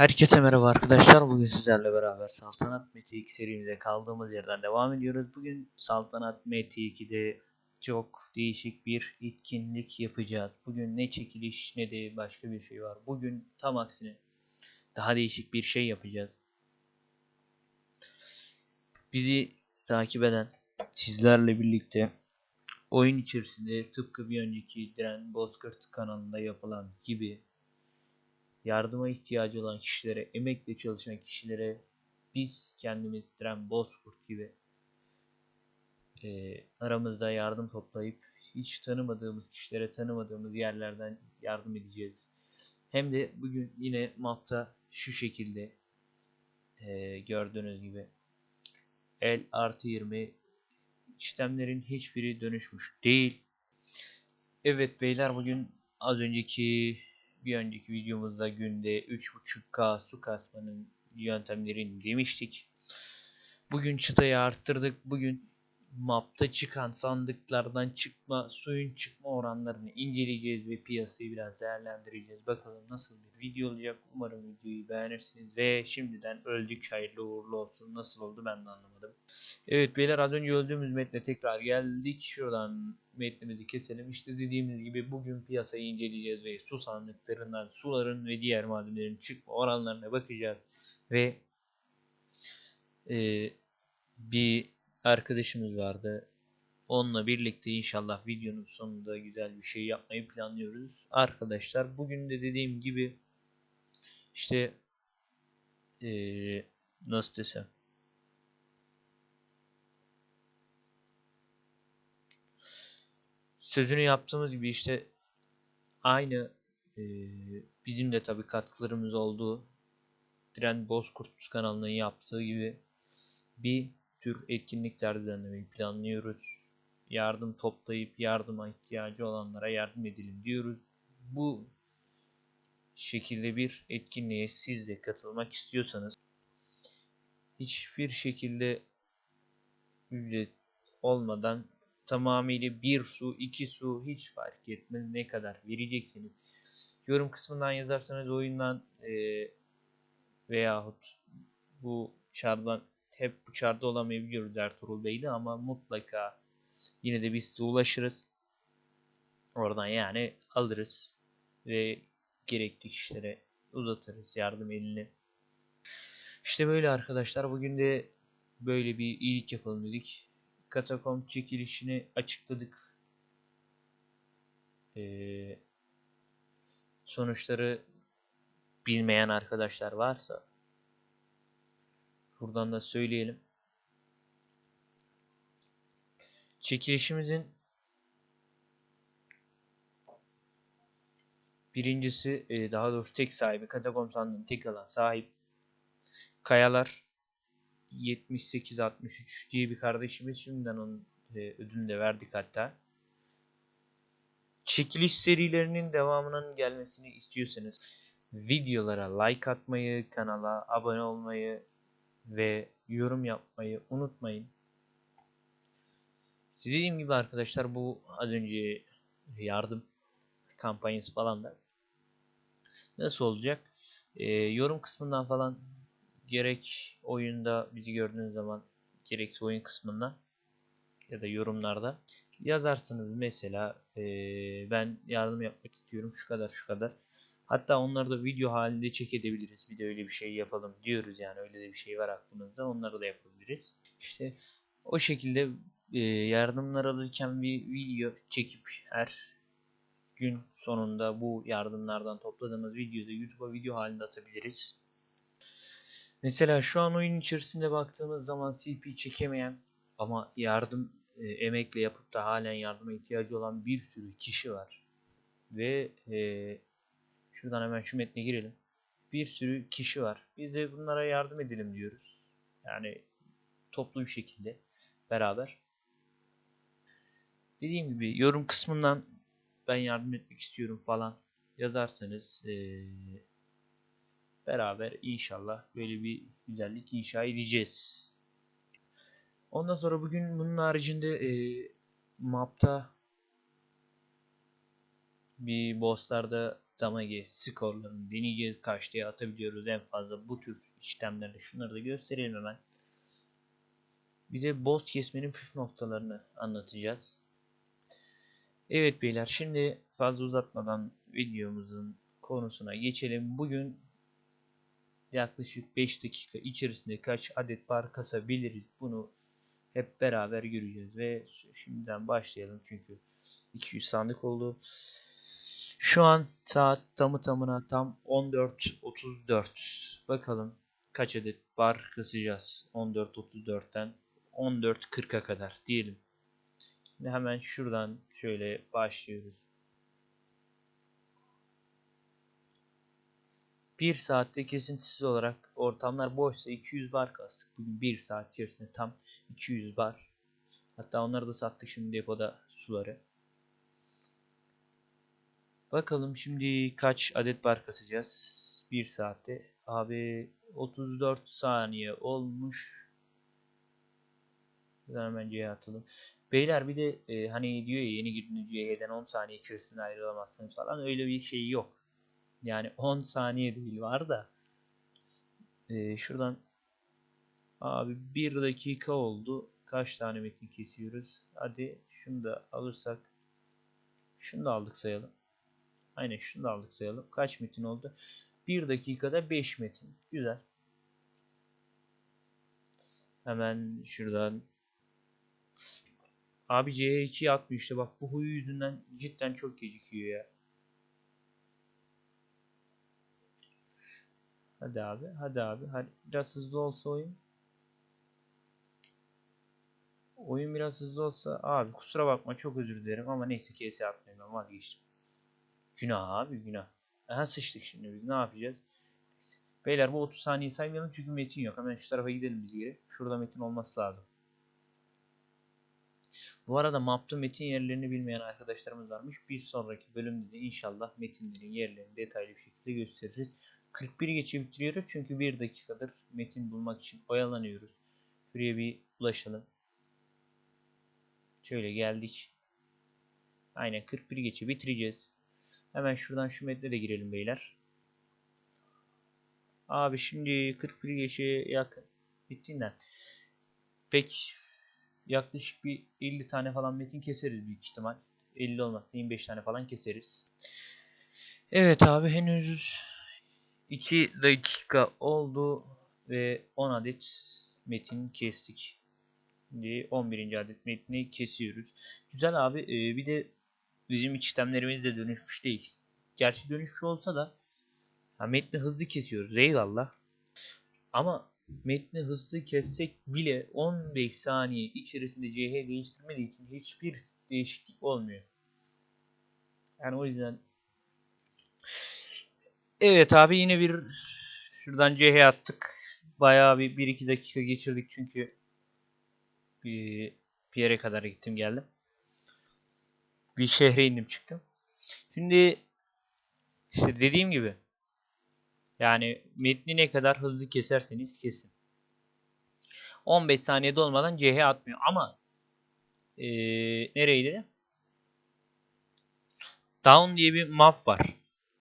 Herkese merhaba arkadaşlar. Bugün sizlerle beraber Saltanat Meti 2 serimize kaldığımız yerden devam ediyoruz. Bugün Saltanat Meti 2'de çok değişik bir etkinlik yapacağız. Bugün ne çekiliş ne de başka bir şey var. Bugün tam aksine daha değişik bir şey yapacağız. Bizi takip eden sizlerle birlikte oyun içerisinde tıpkı bir önceki Diren Bozkurt kanalında yapılan gibi yardıma ihtiyacı olan kişilere, emekle çalışan kişilere biz kendimiz Tren Bozkurt gibi e, aramızda yardım toplayıp hiç tanımadığımız kişilere tanımadığımız yerlerden yardım edeceğiz. Hem de bugün yine mapta şu şekilde e, gördüğünüz gibi el artı 20 işlemlerin hiçbiri dönüşmüş değil. Evet beyler bugün az önceki bir önceki videomuzda günde 3.5K su kasmanın yöntemlerini demiştik. Bugün çıtayı arttırdık. Bugün mapta çıkan sandıklardan çıkma, suyun çıkma oranlarını inceleyeceğiz ve piyasayı biraz değerlendireceğiz. Bakalım nasıl bir video olacak. Umarım videoyu beğenirsiniz ve şimdiden öldük hayırlı uğurlu olsun. Nasıl oldu ben de anlamadım. Evet beyler az önce öldüğümüz metne tekrar geldik. Şuradan metnimizi keselim. İşte dediğimiz gibi bugün piyasayı inceleyeceğiz ve su sandıklarından suların ve diğer madenlerin çıkma oranlarına bakacağız. Ve e, bir arkadaşımız vardı. Onunla birlikte inşallah videonun sonunda güzel bir şey yapmayı planlıyoruz. Arkadaşlar bugün de dediğim gibi işte e, nasıl desem sözünü yaptığımız gibi işte aynı e, bizim de tabii katkılarımız olduğu Diren Bozkurt kanalının yaptığı gibi bir tür etkinlikler düzenlemeyi planlıyoruz. Yardım toplayıp yardıma ihtiyacı olanlara yardım edelim diyoruz. Bu şekilde bir etkinliğe siz de katılmak istiyorsanız hiçbir şekilde ücret olmadan tamamıyla bir su, iki su hiç fark etmez ne kadar vereceksiniz. Yorum kısmından yazarsanız oyundan e, veyahut bu çardan hep bu çarda olamayabiliyoruz Ertuğrul Bey'de ama mutlaka yine de biz size ulaşırız. Oradan yani alırız ve gerekli kişilere uzatırız yardım elini. İşte böyle arkadaşlar bugün de böyle bir iyilik yapalım dedik. Katakomb çekilişini açıkladık. Ee, sonuçları bilmeyen arkadaşlar varsa buradan da söyleyelim. Çekilişimizin birincisi e, daha doğrusu tek sahibi Katakomb sandığının tek alan sahip Kayalar 78-63 diye bir kardeşimiz şimdiden onun e, ödülünü de verdik hatta. Çekiliş serilerinin devamının gelmesini istiyorsanız videolara like atmayı, kanala abone olmayı ve yorum yapmayı unutmayın. Dediğim gibi arkadaşlar bu az önce yardım kampanyası falan da nasıl olacak? Ee, yorum kısmından falan gerek oyunda bizi gördüğünüz zaman gerekse oyun kısmında ya da yorumlarda yazarsınız mesela e, ben yardım yapmak istiyorum şu kadar şu kadar hatta onları da video halinde çekebiliriz bir de öyle bir şey yapalım diyoruz yani öyle de bir şey var aklımızda onları da yapabiliriz işte o şekilde e, yardımlar alırken bir video çekip her gün sonunda bu yardımlardan topladığımız videoda YouTube'a video halinde atabiliriz. Mesela şu an oyun içerisinde baktığımız zaman CP çekemeyen ama yardım e, emekle yapıp da halen yardıma ihtiyacı olan bir sürü kişi var. Ve e, şuradan hemen şu metne girelim. Bir sürü kişi var. Biz de bunlara yardım edelim diyoruz. Yani toplu bir şekilde beraber. Dediğim gibi yorum kısmından ben yardım etmek istiyorum falan yazarsanız e, beraber inşallah böyle bir güzellik inşa edeceğiz. Ondan sonra bugün bunun haricinde e, map'ta bir bosslarda damage skorlarını deneyeceğiz. Kaç diye atabiliyoruz en fazla bu tür işlemlerde. Şunları da gösterelim hemen. Bir de boss kesmenin püf noktalarını anlatacağız. Evet beyler şimdi fazla uzatmadan videomuzun konusuna geçelim. Bugün yaklaşık 5 dakika içerisinde kaç adet bar kasabiliriz bunu hep beraber göreceğiz ve şimdiden başlayalım çünkü 200 sandık oldu. Şu an saat tamı tamına tam 14.34. Bakalım kaç adet bar kasacağız 14.34'ten 14.40'a kadar diyelim. Şimdi hemen şuradan şöyle başlıyoruz. 1 saatte kesintisiz olarak ortamlar boşsa 200 bar kastık. Bugün 1 saat içerisinde tam 200 bar. Hatta onları da sattık şimdi depoda suları. Bakalım şimdi kaç adet bar kasacağız 1 saatte. Abi 34 saniye olmuş. Hemen C'ye atalım. Beyler bir de e, hani diyor ya yeni girdiğiniz C'den 10 saniye içerisinde ayrılamazsınız falan öyle bir şey yok. Yani 10 saniye değil var da. Ee, şuradan abi 1 dakika oldu. Kaç tane metin kesiyoruz? Hadi şunu da alırsak. Şunu da aldık sayalım. Aynen şunu da aldık sayalım. Kaç metin oldu? 1 dakikada 5 metin. Güzel. Hemen şuradan Abi C2 atmıyor işte bak bu huyu yüzünden cidden çok gecikiyor ya. Hadi abi, hadi abi. Hadi. Biraz hızlı olsa oyun. Oyun biraz hızlı olsa abi kusura bakma çok özür dilerim ama neyse atmayayım ben vazgeçtim. Günah abi günah. Aha sıçtık şimdi biz ne yapacağız? Beyler bu 30 saniye saymayalım çünkü metin yok. Hemen şu tarafa gidelim biz geri. Şurada metin olması lazım. Bu arada map'ta metin yerlerini bilmeyen arkadaşlarımız varmış. Bir sonraki bölümde de inşallah metinlerin yerlerini detaylı bir şekilde gösteririz. 41 geçe bitiriyoruz çünkü 1 dakikadır metin bulmak için oyalanıyoruz. Şuraya bir ulaşalım. Şöyle geldik. Aynen 41 geçe bitireceğiz. Hemen şuradan şu metne de girelim beyler. Abi şimdi 41 geçe yakın. Bittiğinden. Pek yaklaşık bir 50 tane falan metin keseriz büyük ihtimal. 50 olmazsa 25 tane falan keseriz. Evet abi henüz 2 dakika oldu ve 10 adet metin kestik. Şimdi 11. adet metni kesiyoruz. Güzel abi ee, bir de bizim iç işlemlerimiz de dönüşmüş değil. Gerçi dönüşmüş olsa da ha, metni hızlı kesiyoruz eyvallah. Ama metni hızlı kessek bile 15 saniye içerisinde CH değiştirmediği için hiçbir değişiklik olmuyor. Yani o yüzden Evet abi yine bir şuradan CH attık. Bayağı bir 1-2 dakika geçirdik çünkü bir, bir yere kadar gittim geldim. Bir şehre indim çıktım. Şimdi işte dediğim gibi yani metni ne kadar hızlı keserseniz kesin. 15 saniyede olmadan CH atmıyor ama ee, nereydi? Down diye bir map var.